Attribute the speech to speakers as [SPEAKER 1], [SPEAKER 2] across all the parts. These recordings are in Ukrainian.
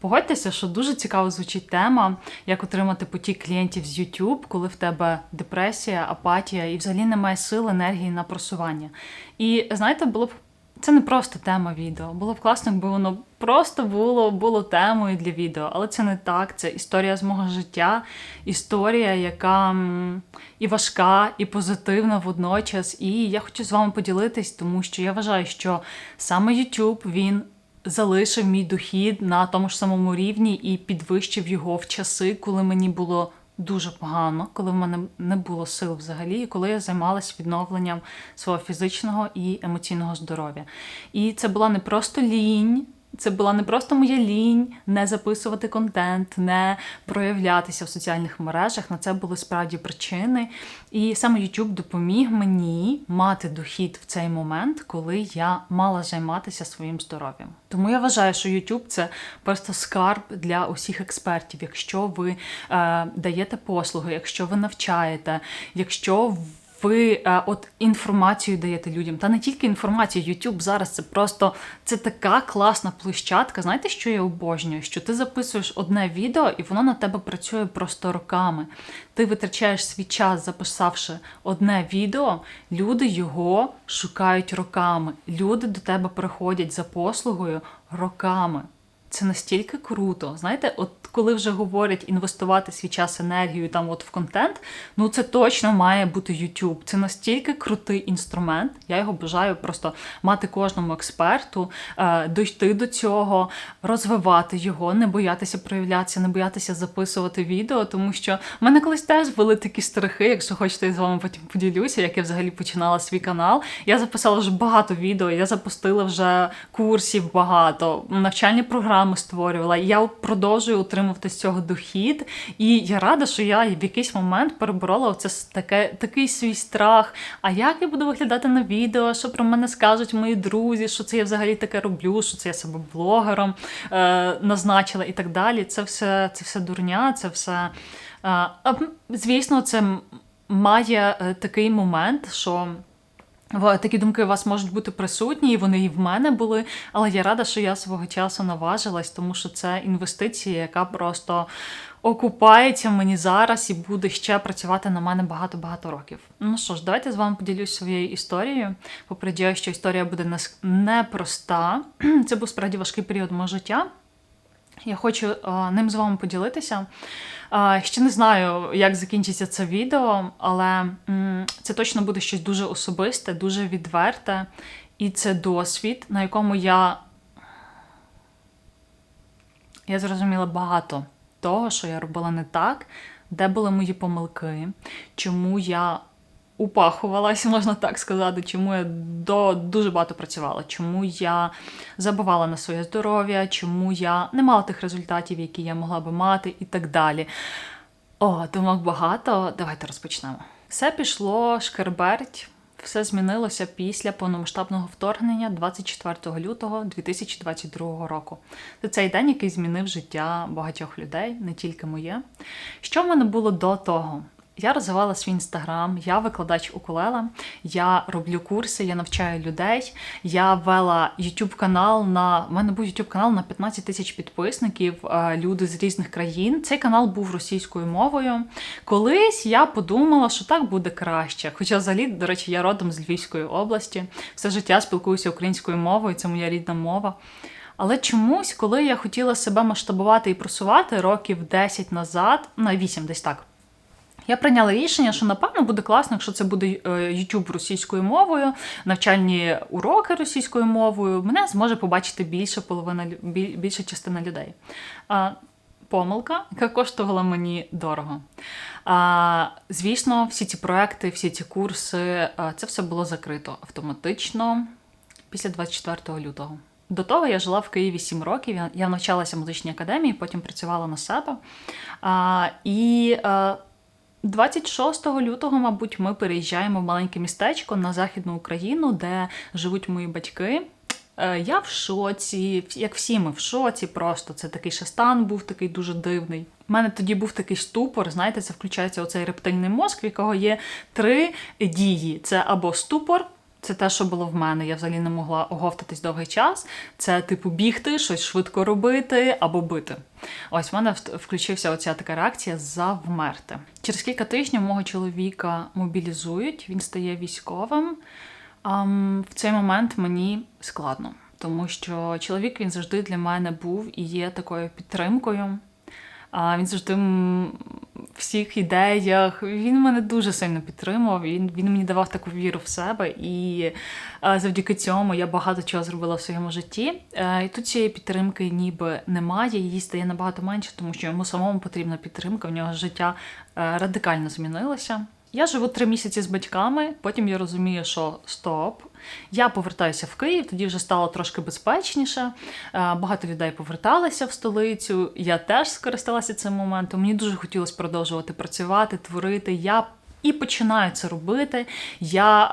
[SPEAKER 1] Погодьтеся, що дуже цікаво звучить тема, як отримати потік клієнтів з YouTube, коли в тебе депресія, апатія і взагалі немає сил, енергії на просування. І знаєте, було б це не просто тема відео. Було б класно, якби воно просто було було темою для відео, але це не так. Це історія з мого життя, історія, яка і важка, і позитивна водночас. І я хочу з вами поділитись, тому що я вважаю, що саме YouTube він залишив мій дохід на тому ж самому рівні і підвищив його в часи, коли мені було дуже погано, коли в мене не було сил взагалі, і коли я займалася відновленням свого фізичного і емоційного здоров'я. І це була не просто лінь. Це була не просто моя лінь не записувати контент, не проявлятися в соціальних мережах. На це були справді причини. І саме YouTube допоміг мені мати дохід в цей момент, коли я мала займатися своїм здоров'ям. Тому я вважаю, що YouTube це просто скарб для усіх експертів. Якщо ви е, даєте послуги, якщо ви навчаєте, якщо ви е, от інформацію даєте людям, та не тільки інформацію, YouTube зараз це просто це така класна площадка. Знаєте, що я обожнюю? Що ти записуєш одне відео, і воно на тебе працює просто роками. Ти витрачаєш свій час, записавши одне відео, люди його шукають роками. Люди до тебе приходять за послугою роками. Це настільки круто. Знаєте, от коли вже говорять інвестувати свій час, енергію там от в контент, ну це точно має бути YouTube. Це настільки крутий інструмент. Я його бажаю просто мати кожному експерту, е, дійти до цього, розвивати його, не боятися проявлятися, не боятися записувати відео, тому що в мене колись теж були такі страхи. Якщо хочете, я з вами потім поділюся, як я взагалі починала свій канал. Я записала вже багато відео, я запустила вже курсів багато, навчальні програми створювала. Я продовжую отримувати з цього дохід. І я рада, що я в якийсь момент переборола оце таке, такий свій страх. А як я буду виглядати на відео? Що про мене скажуть мої друзі? Що це я взагалі таке роблю? Що це я себе блогером е, назначила і так далі. Це все, це все дурня, це все. Е, звісно, це має е, такий момент, що. Такі думки у вас можуть бути присутні, і вони і в мене були. Але я рада, що я свого часу наважилась, тому що це інвестиція, яка просто окупається мені зараз і буде ще працювати на мене багато-багато років. Ну що ж, давайте з вами поділюсь своєю історією. Попереджаю, що історія буде непроста. Це був справді важкий період мого життя. Я хочу е, ним з вами поділитися. Е, ще не знаю, як закінчиться це відео, але це точно буде щось дуже особисте, дуже відверте. І це досвід, на якому я, я зрозуміла багато того, що я робила не так, де були мої помилки, чому я упахувалась, можна так сказати, чому я до, дуже багато працювала, чому я забувала на своє здоров'я, чому я не мала тих результатів, які я могла би мати, і так далі. О, думок багато. Давайте розпочнемо. Все пішло шкерберть. Все змінилося після повномасштабного вторгнення 24 лютого 2022 року. Це цей день, який змінив життя багатьох людей, не тільки моє. Що в мене було до того? Я розвивала свій інстаграм, я викладач укулела, я роблю курси, я навчаю людей. Я вела YouTube канал на в мене був YouTube канал на 15 тисяч підписників, е, люди з різних країн. Цей канал був російською мовою. Колись я подумала, що так буде краще. Хоча, взагалі, до речі, я родом з Львівської області, все життя спілкуюся українською мовою, це моя рідна мова. Але чомусь, коли я хотіла себе масштабувати і просувати років 10 назад, на 8 десь так. Я прийняла рішення, що напевно буде класно, якщо це буде е, YouTube російською мовою, навчальні уроки російською мовою. Мене зможе побачити більше половина більша частина людей. Помилка, яка коштувала мені дорого. А, звісно, всі ці проекти, всі ці курси, це все було закрито автоматично після 24 лютого. До того я жила в Києві 7 років. Я, навчалася в музичній академії, потім працювала на себе. А, і а, 26 лютого, мабуть, ми переїжджаємо в маленьке містечко на Західну Україну, де живуть мої батьки. Е, Я в шоці, як всі ми в шоці, просто це такий ще стан був такий дуже дивний. У мене тоді був такий ступор, знаєте, це включається оцей рептильний мозк, в якого є три дії: це або ступор, Це те, що було в мене. Я взагалі не могла оговтатись довгий час. Це, типу, бігти, щось швидко робити або бити. Ось в мене включився оця така реакція завмерти. Через кілька тижнів мого чоловіка мобілізують, він стає військовим. Ам, в цей момент мені складно, тому що чоловік він завжди для мене був і є такою підтримкою. Він завжди всіх ідеях. Він мене дуже сильно підтримував. Він, він мені давав таку віру в себе, і а, завдяки цьому я багато чого зробила в своєму житті. Е, і тут цієї підтримки ніби немає. Її стає набагато менше, тому що йому самому потрібна підтримка. В нього життя е, радикально змінилося. Я живу три місяці з батьками, потім я розумію, що стоп. Я повертаюся в Київ, тоді вже стало трошки безпечніше. Е, Багато людей поверталися в столицю. Я теж скористалася цим моментом. Мені дуже хотілося продовжувати працювати, творити. Я і починаю це робити. Я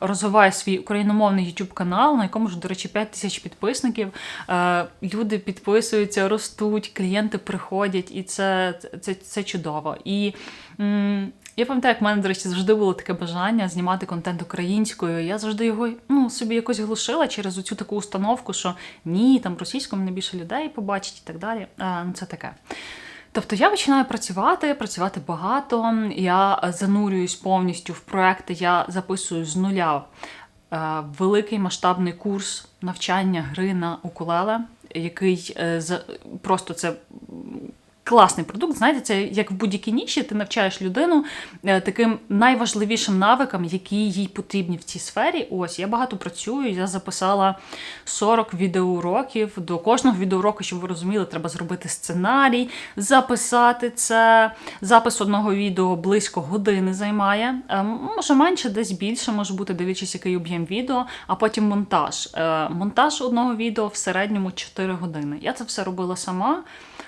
[SPEAKER 1] е, розвиваю свій україномовний YouTube канал, на якому ж, до речі, 5 тисяч підписників. Е, люди підписуються, ростуть, клієнти приходять, і це, це, це чудово. І м, я пам'ятаю, як в мене, до речі, завжди було таке бажання знімати контент українською. Я завжди його ну, собі якось глушила через оцю таку установку, що ні, там російською мене більше людей побачить і так далі. Е, ну, це таке. Тобто я починаю працювати, працювати багато. Я занурююсь повністю в проекти, я записую з нуля е, великий масштабний курс навчання гри на укулеле, який е, просто це. Класний продукт, знаєте, це як в будь-якій ніші, ти навчаєш людину е, таким найважливішим навикам, які їй потрібні в цій сфері. Ось я багато працюю. Я записала 40 відеоуроків. До кожного відеоуроку, щоб ви розуміли, треба зробити сценарій, записати це. Запис одного відео близько години займає. Е, Може менше, десь більше, може бути, дивлячись, який об'єм відео, а потім монтаж. Е, Монтаж одного відео в середньому 4 години. Я це все робила сама.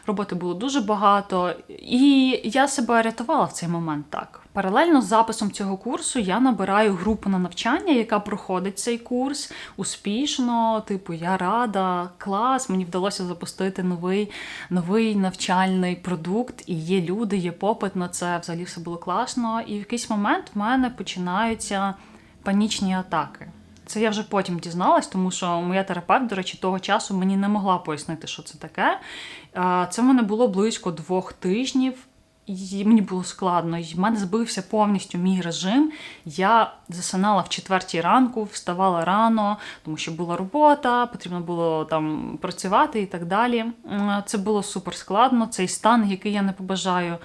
[SPEAKER 1] Роботи було дуже багато, і я себе рятувала в цей момент так. Паралельно з записом цього курсу я набираю групу на навчання, яка проходить цей курс успішно. Типу, я рада, клас. Мені вдалося запустити новий, новий навчальний продукт, і є люди, є попит на це. Взагалі все було класно. І в якийсь момент в мене починаються панічні атаки. Це я вже потім дізналась, тому що моя терапевт, до речі, того часу мені не могла пояснити, що це таке. Це в мене було близько двох тижнів, і мені було складно. І в мене збився повністю мій режим. Я засинала в четвертій ранку, вставала рано, тому що була робота, потрібно було там працювати і так далі. Це було супер складно. Цей стан, який я не побажаю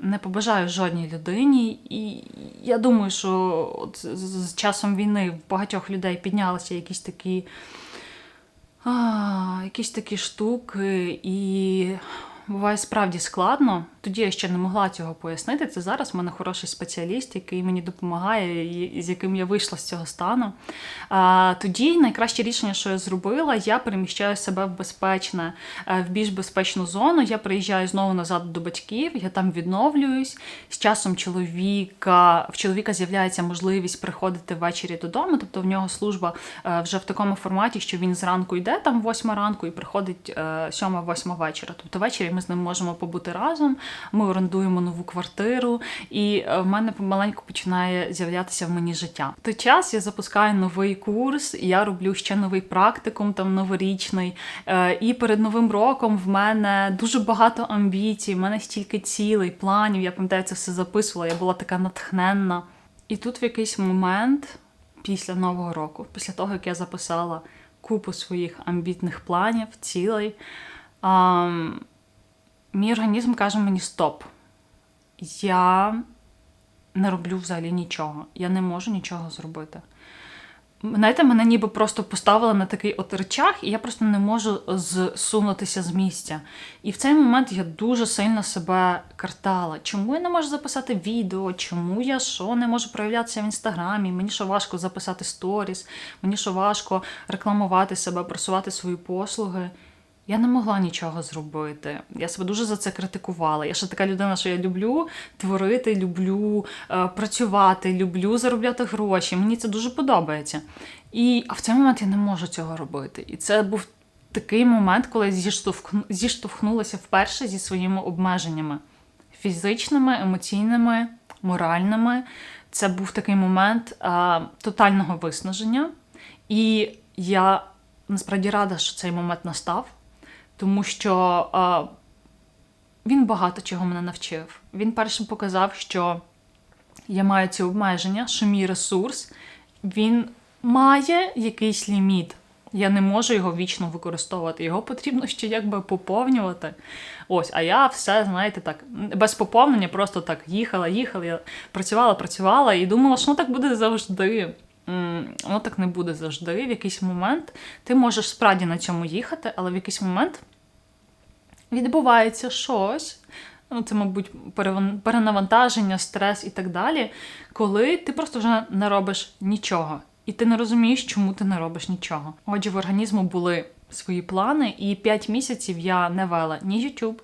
[SPEAKER 1] не побажаю жодній людині. І я думаю, що з часом війни в багатьох людей піднялися якісь такі, а, якісь такі штуки, і буває справді складно. Тоді я ще не могла цього пояснити. Це зараз в мене хороший спеціаліст, який мені допомагає, і з яким я вийшла з цього стану. Тоді найкраще рішення, що я зробила, я переміщаю себе в безпечне, е, в більш безпечну зону. Я приїжджаю знову назад до батьків, я там відновлююсь. З часом чоловіка в чоловіка з'являється можливість приходити ввечері додому. Тобто в нього служба е, вже в такому форматі, що він зранку йде там восьма ранку і приходить е, сьома-восьма вечора. Тобто ввечері ми з ним можемо побути разом. Ми орендуємо нову квартиру, і е, в мене помаленьку починає з'являтися в мені життя. В той час я запускаю новий курс, я роблю ще новий практикум, там новорічний. Е, І перед новим роком в мене дуже багато амбіцій, в мене стільки цілей, планів. Я пам'ятаю, це все записувала. Я була така натхненна. І тут в якийсь момент, після нового року, після того як я записала купу своїх амбітних планів, цілей. Мій організм каже мені стоп. Я не роблю взагалі нічого. Я не можу нічого зробити. Знаєте, мене ніби просто поставили на такий от речах, і я просто не можу зсунутися з місця. І в цей момент я дуже сильно себе картала. Чому я не можу записати відео? Чому я що не можу проявлятися в інстаграмі? Мені що важко записати сторіс, мені що важко рекламувати себе, просувати свої послуги. Я не могла нічого зробити. Я себе дуже за це критикувала. Я ще така людина, що я люблю творити, люблю е, працювати, люблю заробляти гроші. Мені це дуже подобається. І а в цей момент я не можу цього робити. І це був такий момент, коли я зіштовхну, зіштовхнулася вперше зі своїми обмеженнями фізичними, емоційними, моральними. це був такий момент а, тотального виснаження. І я насправді рада, що цей момент настав, тому що а, він багато чого мене навчив. Він першим показав, що я маю ці обмеження, що мій ресурс він має якийсь ліміт. Я не можу його вічно використовувати. Його потрібно ще якби поповнювати. Ось, а я все, знаєте, так, без поповнення, просто так їхала, їхала, я працювала, працювала і думала, що ну так буде завжди. Воно так не буде завжди. В якийсь момент ти можеш справді на цьому їхати, але в якийсь момент відбувається щось. Ну, це, мабуть, перенавантаження, стрес і так далі, коли ти просто вже не робиш нічого. І ти не розумієш, чому ти не робиш нічого. Отже, в організму були свої плани, і 5 місяців я не вела ні YouTube,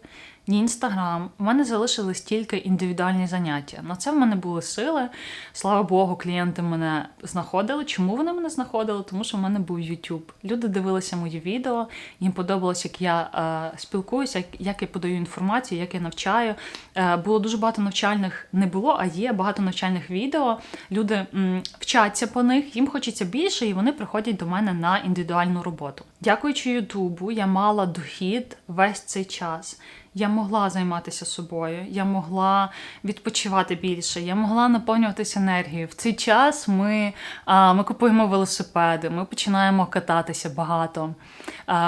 [SPEAKER 1] ні Інстаграм. У мене залишились тільки індивідуальні заняття. На це в мене були сили. Слава Богу, клієнти мене знаходили. Чому вони мене знаходили? Тому що в мене був YouTube. Люди дивилися мої відео, їм подобалось, як я е, спілкуюся, як, як я подаю інформацію, як я навчаю. Е, було дуже багато навчальних, не було, а є багато навчальних відео. Люди м, вчаться по них, їм хочеться більше, і вони приходять до мене на індивідуальну роботу. Дякуючи Ютубу, я мала дохід весь цей час. Я могла займатися собою, я могла відпочивати більше, я могла наповнюватися енергією. В цей час ми, ми купуємо велосипеди, ми починаємо кататися багато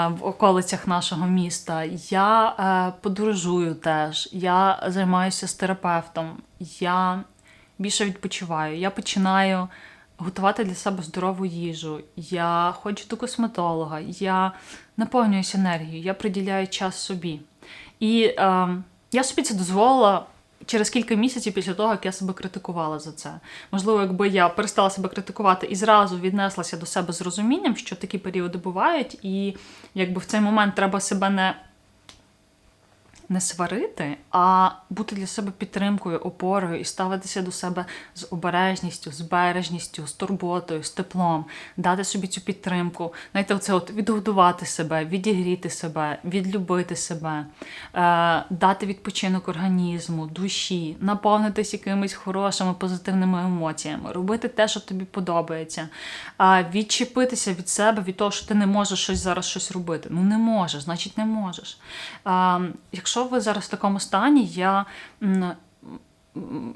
[SPEAKER 1] в околицях нашого міста. Я е, подорожую теж, я займаюся з терапевтом, я більше відпочиваю, я починаю. Готувати для себе здорову їжу, я ходжу до косметолога, я наповнююся енергією, я приділяю час собі. І е, я собі це дозволила через кілька місяців після того, як я себе критикувала за це. Можливо, якби я перестала себе критикувати і зразу віднеслася до себе з розумінням, що такі періоди бувають, і якби в цей момент треба себе не. Не сварити, а бути для себе підтримкою, опорою і ставитися до себе з обережністю, з бережністю, з турботою, з теплом, дати собі цю підтримку, знаєте, оце от відгодувати себе, відігріти себе, відлюбити себе, е, дати відпочинок організму, душі, наповнитись якимись хорошими позитивними емоціями, робити те, що тобі подобається, е, відчепитися від себе, від того, що ти не можеш щось зараз щось робити. Ну не можеш, значить не можеш. Е, якщо ви зараз в такому стані, я.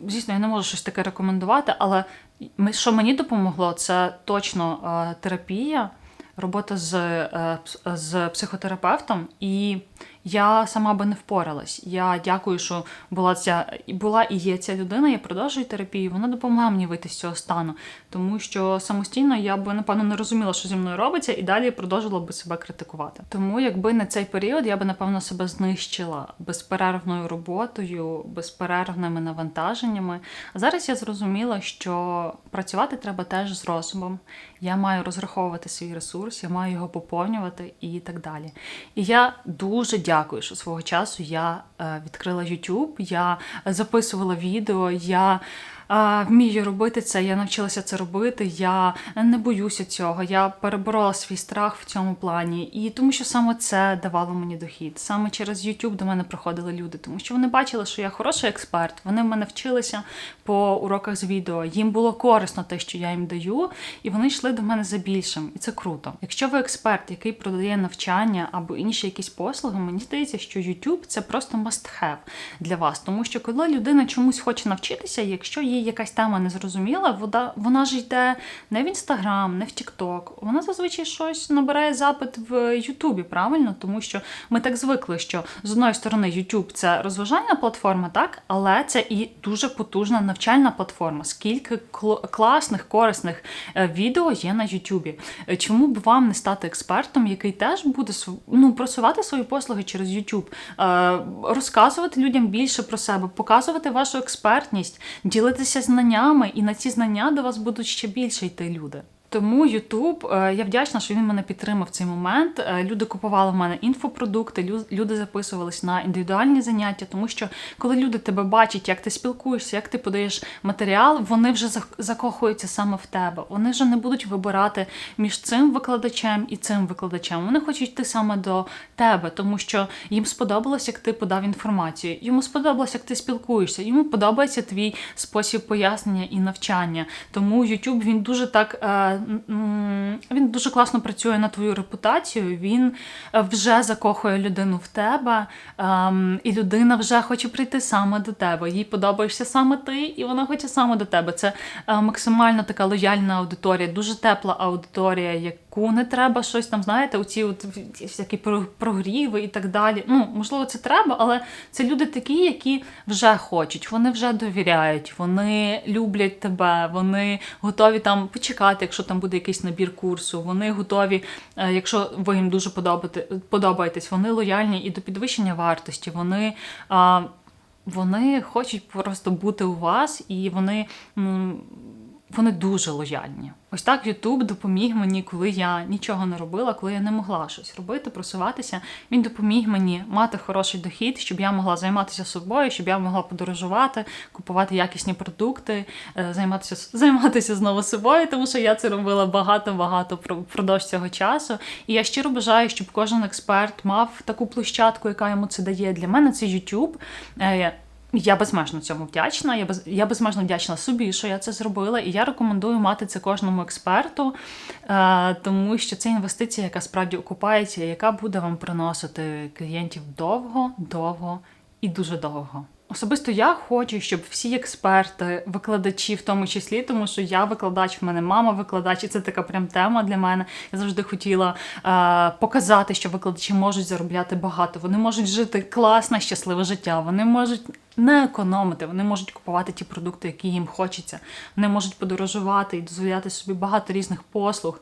[SPEAKER 1] Звісно, я не можу щось таке рекомендувати, але що мені допомогло, це точно е, терапія, робота з, е, з психотерапевтом, і я сама би не впоралась. Я дякую, що була ця була і є ця людина. Я продовжую терапію. Вона допомогла мені вийти з цього стану, тому що самостійно я би напевно не розуміла, що зі мною робиться, і далі продовжувала би себе критикувати. Тому, якби не цей період, я би напевно себе знищила безперервною роботою, безперервними навантаженнями. А зараз я зрозуміла, що працювати треба теж з розумом. Я маю розраховувати свій ресурс, я маю його поповнювати і так далі. І я дуже дякую, що свого часу я е, відкрила YouTube, я записувала відео, я. Вмію робити це, я навчилася це робити. Я не боюся цього. Я переборола свій страх в цьому плані, і тому що саме це давало мені дохід. Саме через YouTube до мене приходили люди, тому що вони бачили, що я хороший експерт. Вони в мене вчилися по уроках з відео. Їм було корисно те, що я їм даю, і вони йшли до мене за більшим, і це круто. Якщо ви експерт, який продає навчання або інші якісь послуги, мені здається, що YouTube це просто must have для вас, тому що коли людина чомусь хоче навчитися, якщо їй якась тема не зрозуміла, вона, вона ж йде не в Інстаграм, не в Тікток. Вона зазвичай щось набирає запит в Ютубі, правильно? Тому що ми так звикли, що з одної сторони YouTube це розважальна платформа, так, але це і дуже потужна навчальна платформа. Скільки кл- класних, корисних е, відео є на Ютубі. Е, Чому б вам не стати експертом, який теж буде ну, просувати свої послуги через YouTube, е, розказувати людям більше про себе, показувати вашу експертність, ділитися знаннями, і на ці знання до вас будуть ще більше йти люди. Тому Ютуб, е, я вдячна, що він мене підтримав цей момент. Е, Люди купували в мене інфопродукти, лю- люди записувались на індивідуальні заняття, тому що коли люди тебе бачать, як ти спілкуєшся, як ти подаєш матеріал, вони вже зак- закохуються саме в тебе. Вони вже не будуть вибирати між цим викладачем і цим викладачем. Вони хочуть йти саме до тебе, тому що їм сподобалось, як ти подав інформацію. Йому сподобалось, як ти спілкуєшся. Йому подобається твій спосіб пояснення і навчання. Тому YouTube він дуже так е, він дуже класно працює на твою репутацію. Він е, вже закохує людину в тебе, ем, і людина вже хоче прийти саме до тебе. Їй подобаєшся саме ти, і вона хоче саме до тебе. Це е, максимально така лояльна аудиторія, дуже тепла аудиторія, яку не треба щось там, знаєте, оці от всякі про- прогріви і так далі. Ну, можливо, це треба, але це люди такі, які вже хочуть, вони вже довіряють, вони люблять тебе, вони готові там почекати, якщо там буде якийсь набір курсу. Вони готові, е, якщо ви їм дуже подобаєтесь, вони лояльні і до підвищення вартості. Вони. вони хочуть просто бути у вас, і вони, вони дуже лояльні. Ось так YouTube допоміг мені, коли я нічого не робила, коли я не могла щось робити, просуватися. Він допоміг мені мати хороший дохід, щоб я могла займатися собою, щоб я могла подорожувати, купувати якісні продукти, е, займатися займатися знову собою, тому що я це робила багато-багато про- впродовж цього часу. І я щиро бажаю, щоб кожен експерт мав таку площадку, яка йому це дає. Для мене це YouTube. Я безмежно цьому вдячна. Я без я безмежно вдячна собі, що я це зробила, і я рекомендую мати це кожному експерту, е, тому що це інвестиція, яка справді окупається, яка буде вам приносити клієнтів довго, довго і дуже довго. Особисто я хочу, щоб всі експерти, викладачі, в тому числі, тому що я викладач, в мене мама викладач, і це така прям тема для мене. Я завжди хотіла е, показати, що викладачі можуть заробляти багато. Вони можуть жити класне, щасливе життя. Вони можуть не економити, вони можуть купувати ті продукти, які їм хочеться. Вони можуть подорожувати і дозволяти собі багато різних послуг.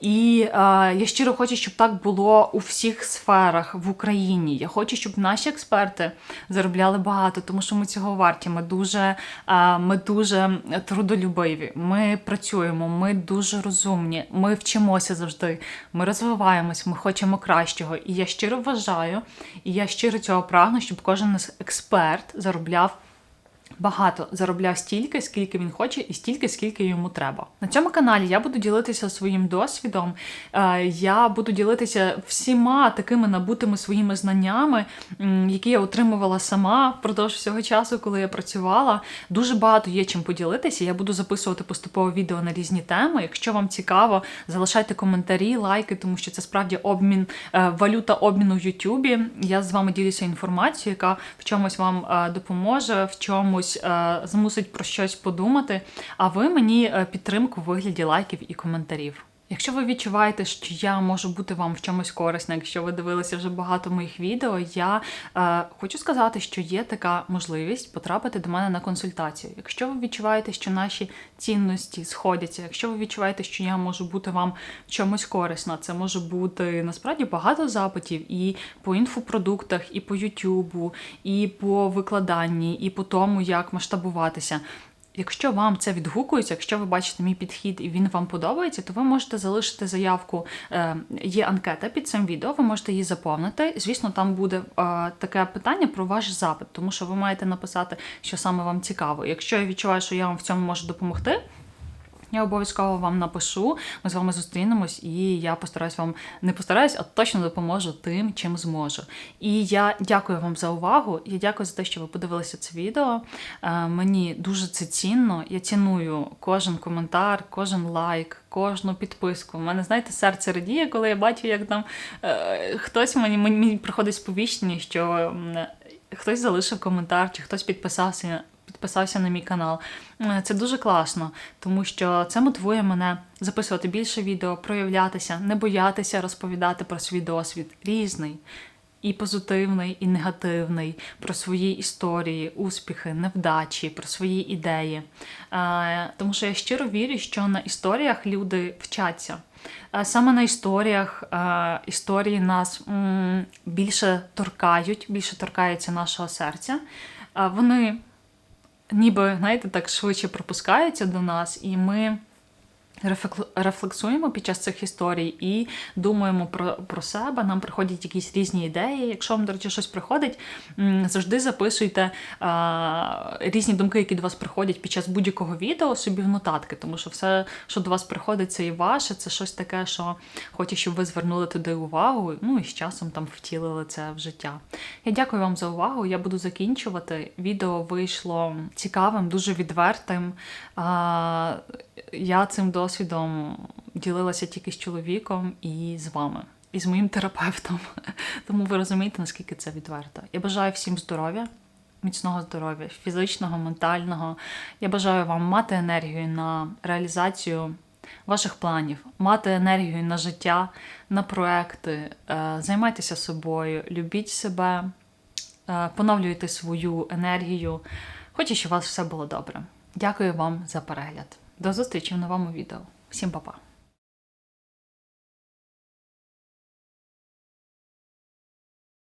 [SPEAKER 1] І е, я щиро хочу, щоб так було у всіх сферах в Україні. Я хочу, щоб наші експерти заробляли багато, тому що ми цього варті. Ми дуже, е, ми дуже трудолюбиві. Ми працюємо, ми дуже розумні. Ми вчимося завжди. Ми розвиваємось, ми хочемо кращого. І я щиро вважаю, і я щиро цього прагну, щоб кожен експерт заробляв багато заробляв стільки, скільки він хоче, і стільки, скільки йому треба. На цьому каналі я буду ділитися своїм досвідом. е, Я буду ділитися всіма такими набутими своїми знаннями, які я отримувала сама впродовж всього часу, коли я працювала. Дуже багато є чим поділитися. Я буду записувати поступово відео на різні теми. Якщо вам цікаво, залишайте коментарі, лайки, тому що це справді обмін, е, валюта обміну в Ютубі. Я з вами ділюся інформацією, яка в чомусь вам е, допоможе, в чомусь е, змусить про щось подумати. А ви мені е, підтримку в вигляді лайків і коментарів. Якщо ви відчуваєте, що я можу бути вам в чомусь корисна, якщо ви дивилися вже багато моїх відео, я е, хочу сказати, що є така можливість потрапити до мене на консультацію. Якщо ви відчуваєте, що наші цінності сходяться, якщо ви відчуваєте, що я можу бути вам в чомусь корисна, це може бути насправді багато запитів і по інфопродуктах, і по Ютубу, і по викладанні, і по тому, як масштабуватися. Якщо вам це відгукується, якщо ви бачите мій підхід і він вам подобається, то ви можете залишити заявку. Е, Є анкета під цим відео, ви можете її заповнити. Звісно, там буде е, таке питання про ваш запит, тому що ви маєте написати, що саме вам цікаво. Якщо я відчуваю, що я вам в цьому можу допомогти. Я обов'язково вам напишу, ми з вами зустрінемось, і я постараюсь вам не постараюсь, а точно допоможу тим, чим зможу. І я дякую вам за увагу. Я дякую за те, що ви подивилися це відео. Е, Мені дуже це цінно. Я ціную кожен коментар, кожен лайк, кожну підписку. У мене, знаєте, серце радіє, коли я бачу, як там е, хтось мені, мені приходить сповіщення, що м, хтось залишив коментар, чи хтось підписався підписався на мій канал. Е, Це дуже класно, тому що це мотивує мене записувати більше відео, проявлятися, не боятися розповідати про свій досвід різний. І позитивний, і негативний, про свої історії, успіхи, невдачі, про свої ідеї. Е, тому що я щиро вірю, що на історіях люди вчаться. Е, Саме на історіях історії нас більше торкають, більше торкаються нашого серця. Вони ніби, знаєте, так швидше пропускаються до нас, і ми рефлексуємо під час цих історій і думаємо про, про себе. Нам приходять якісь різні ідеї. Якщо вам, до речі, щось приходить, завжди записуйте а, різні думки, які до вас приходять під час будь-якого відео собі в нотатки, тому що все, що до вас приходить, це і ваше, це щось таке, що хочу, щоб ви звернули туди увагу, ну і з часом там втілили це в життя. Я дякую вам за увагу. Я буду закінчувати. Відео вийшло цікавим, дуже відвертим. А, я цим досвідом ділилася тільки з чоловіком і з вами, і з моїм терапевтом. Тому ви розумієте, наскільки це відверто. Я бажаю всім здоров'я, міцного здоров'я, фізичного, ментального. Я бажаю вам мати енергію на реалізацію ваших планів, мати енергію на життя, на проекти, е, займайтеся собою, любіть себе, е, поновлюйте свою енергію. Хочу, щоб у вас все було добре. Дякую вам за перегляд. До зустрічі в новому відео. Всім па-па!